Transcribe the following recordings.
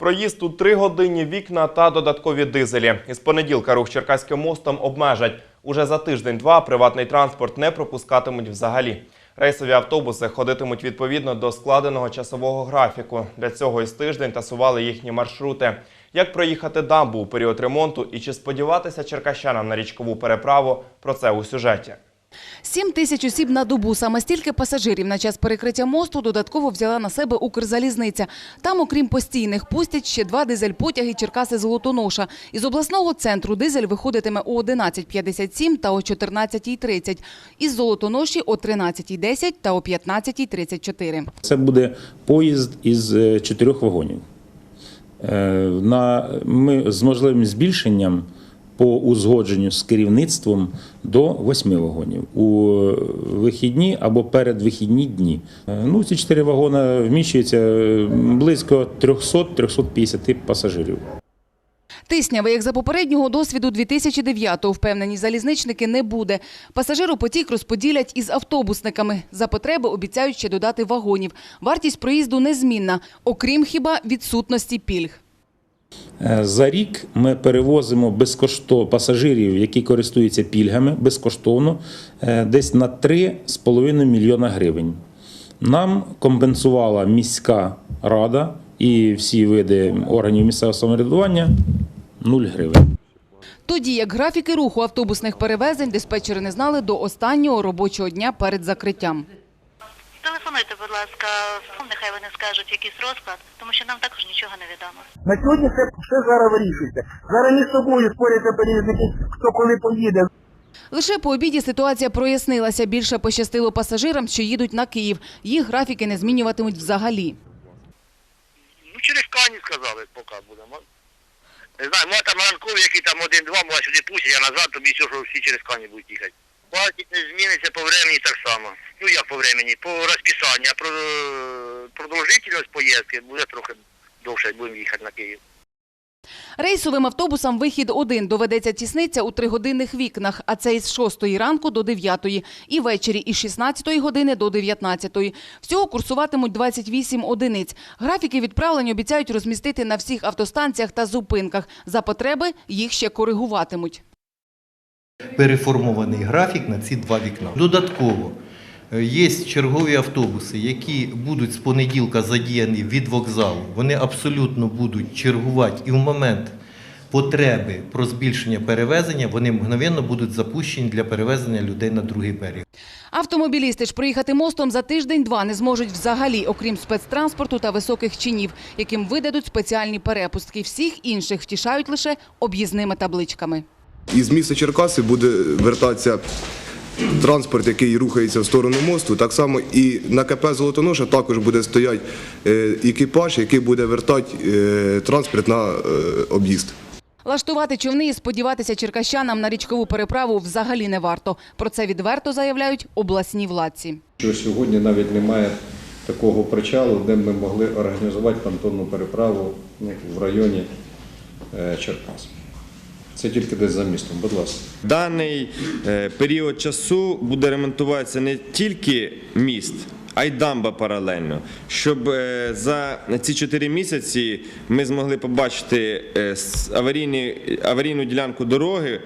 Проїзд у три годинні вікна та додаткові дизелі. Із понеділка рух Черкаським мостом обмежать. Уже за тиждень-два приватний транспорт не пропускатимуть взагалі. Рейсові автобуси ходитимуть відповідно до складеного часового графіку. Для цього із тиждень тасували їхні маршрути. Як проїхати дамбу у період ремонту і чи сподіватися черкащанам на річкову переправу? Про це у сюжеті. Сім тисяч осіб на добу. Саме стільки пасажирів на час перекриття мосту додатково взяла на себе Укрзалізниця. Там, окрім постійних, пустять ще два дизель-потяги Черкаси-Золотоноша. Із обласного центру дизель виходитиме о 11.57 та о 14.30. Із Золотоноші о 13.10 та о 15.34. Це буде поїзд із е, чотирьох вагонів. Е, На, ми з можливим збільшенням по узгодженню з керівництвом до восьми вагонів у вихідні або передвихідні дні. Ну, ці чотири вагони вміщуються близько 300-350 пасажирів. Тисняви, як за попереднього досвіду 2009-го, впевнені залізничники, не буде. Пасажиропотік розподілять із автобусниками. За потреби обіцяють ще додати вагонів. Вартість проїзду незмінна, окрім хіба відсутності пільг. Е, За рік ми перевозимо безкоштовно пасажирів, які користуються пільгами безкоштовно, е, десь на 3,5 мільйона гривень. Нам компенсувала міська рада і всі види органів місцевого самоврядування 0 гривень. Тоді як графіки руху автобусних перевезень диспетчери не знали до останнього робочого дня перед закриттям. Будь ласка, нехай вони скажуть якийсь розклад, тому що нам також нічого не відомо. На сьогодні це все зараз вирішується. Зараз між собою споряться перевізники, хто коли поїде. Лише по обіді ситуація прояснилася. Більше пощастило пасажирам, що їдуть на Київ. Їх графіки не змінюватимуть взагалі. Ну, через Кані сказали, поки будемо. Не знаю, може там ранкові, які там один-два, може сюди пустять, а назад тобі все, що всі через Кані будуть їхати. Вартість не зміниться по времени так само. Ну як по времени, по розписанню, а про е, продовжительність поїздки буде трохи довше, будемо їхати на Київ. Рейсовим автобусам вихід один доведеться тісниться у тригодинних вікнах, а це із 6 ранку до 9, і ввечері із 16 години до 19. Всього курсуватимуть 28 одиниць. Графіки відправлень обіцяють розмістити на всіх автостанціях та зупинках. За потреби їх ще коригуватимуть. Переформований графік на ці два вікна. Додатково е, є чергові автобуси, які будуть з понеділка задіяні від вокзалу. Вони абсолютно будуть чергувати і в момент потреби про збільшення перевезення вони мгновенно будуть запущені для перевезення людей на другий берег. Автомобілісти ж проїхати мостом за тиждень-два не зможуть взагалі, окрім спецтранспорту та високих чинів, яким видадуть спеціальні перепустки. Всіх інших втішають лише об'їзними табличками. Із міста Черкаси буде вертатися транспорт, який рухається в сторону мосту. Так само і на КП Золотоноша також буде стояти е, екіпаж, який буде вертати е, транспорт на е, об'їзд. Лаштувати човни і сподіватися черкащанам на річкову переправу взагалі не варто. Про це відверто заявляють обласні владці. що сьогодні навіть немає такого причалу, де ми могли організувати понтонну переправу ну, в районі Черкас. Це тільки десь за містом, будь ласка. Даний е, період часу буде ремонтуватися не тільки міст, а й дамба паралельно, щоб е, за ці чотири місяці ми змогли побачити е, аварійні, аварійну ділянку дороги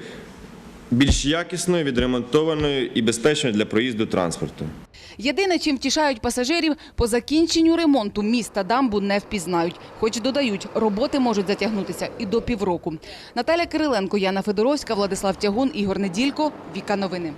більш якісною, відремонтованою і безпечною для проїзду транспорту. Єдине, чим втішають пасажирів, по закінченню ремонту міста дамбу не впізнають. Хоч додають, роботи можуть затягнутися і до півроку. Наталя Кириленко, Яна Федоровська, Владислав Тягун, Ігор Неділько. Віка новини.